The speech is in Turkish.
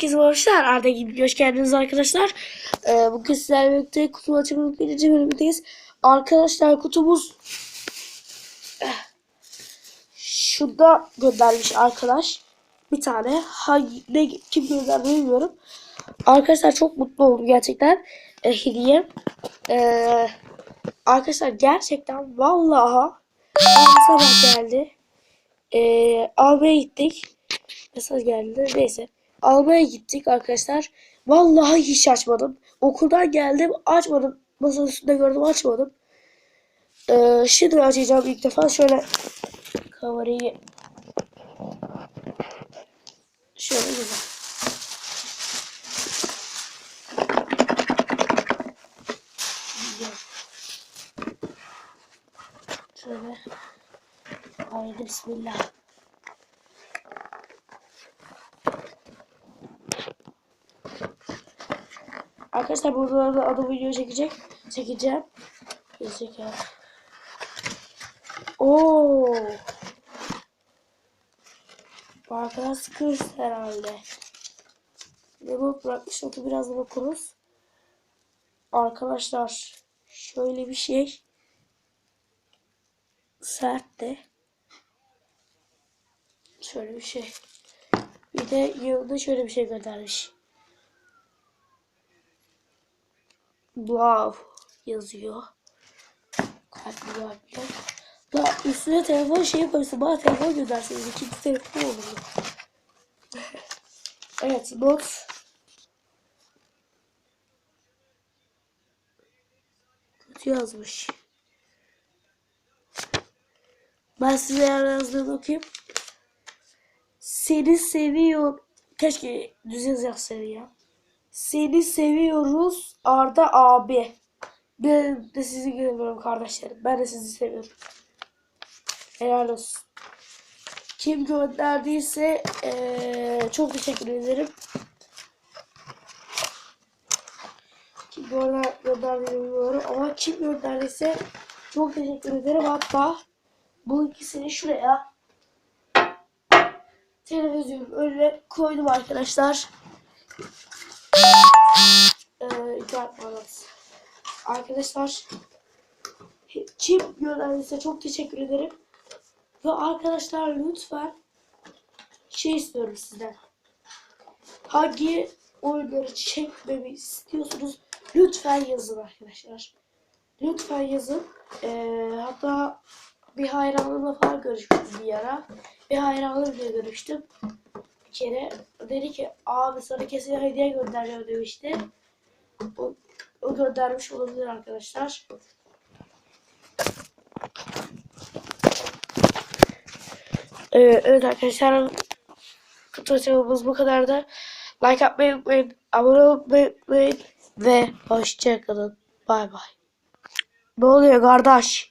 Herkese hoşlar. Arda gibi hoş geldiniz arkadaşlar. Ee, bugün sizlerle birlikte kutu açımının birinci bölümündeyiz. Arkadaşlar kutumuz eh, şurada göndermiş arkadaş. Bir tane. Hangi, ne, kim gönderdi bilmiyorum. Arkadaşlar çok mutlu oldum gerçekten. E, hediye. Ee, arkadaşlar gerçekten vallahi sabah geldi. Ee, almaya gittik. Mesaj geldi. Neyse. Almaya gittik arkadaşlar. Vallahi hiç açmadım. Okuldan geldim açmadım. Masanın üstünde gördüm açmadım. Ee, şimdi açacağım ilk defa. Şöyle kamerayı şöyle güzel. Şöyle. Haydi bismillah. Arkadaşlar burada da adı video çekecek. Çekeceğim. Çekeceğim. Oo. Bu arkadaş sıkırız herhalde. Ne not bırakmış notu birazdan okuruz. Arkadaşlar şöyle bir şey. Sert de. Şöyle bir şey. Bir de yanında şöyle bir şey göndermiş. Wow yazıyor. Kalpli kalpli. La üstüne telefon şey koysun. Bana telefon gönderseniz ikinci telefon olur. evet not. Kötü yazmış. Ben size yazdığını okuyayım. Seni seviyor. Keşke düz yazsaydı ya. Seni seviyoruz Arda abi. Ben de sizi görüyorum kardeşlerim. Ben de sizi seviyorum. Helal olsun. Kim gönderdiyse eee, çok teşekkür ederim. Kim gönder, gönderdiğini bilmiyorum ama kim gönderdiyse çok teşekkür ederim. Hatta bu ikisini şuraya televizyonun önüne koydum arkadaşlar. Ee, internet bağlantısı. Arkadaşlar kim gönderdiyse çok teşekkür ederim. Ve arkadaşlar lütfen şey istiyorum sizden. Hangi oyunları çekmemi istiyorsunuz? Lütfen yazın arkadaşlar. Lütfen yazın. Ee, hatta bir hayranımla falan görüşmüştüm bir ara. Bir hayranımla görüştüm. Bir kere dedi ki abi sana kesin hediye göndereceğim demişti. O, o göndermiş olabilir arkadaşlar. Ee, evet arkadaşlar kutu açımımız bu kadar da like atmayı unutmayın, abone olmayı unutmayın ve hoşçakalın. Bay bay. Ne oluyor kardeş?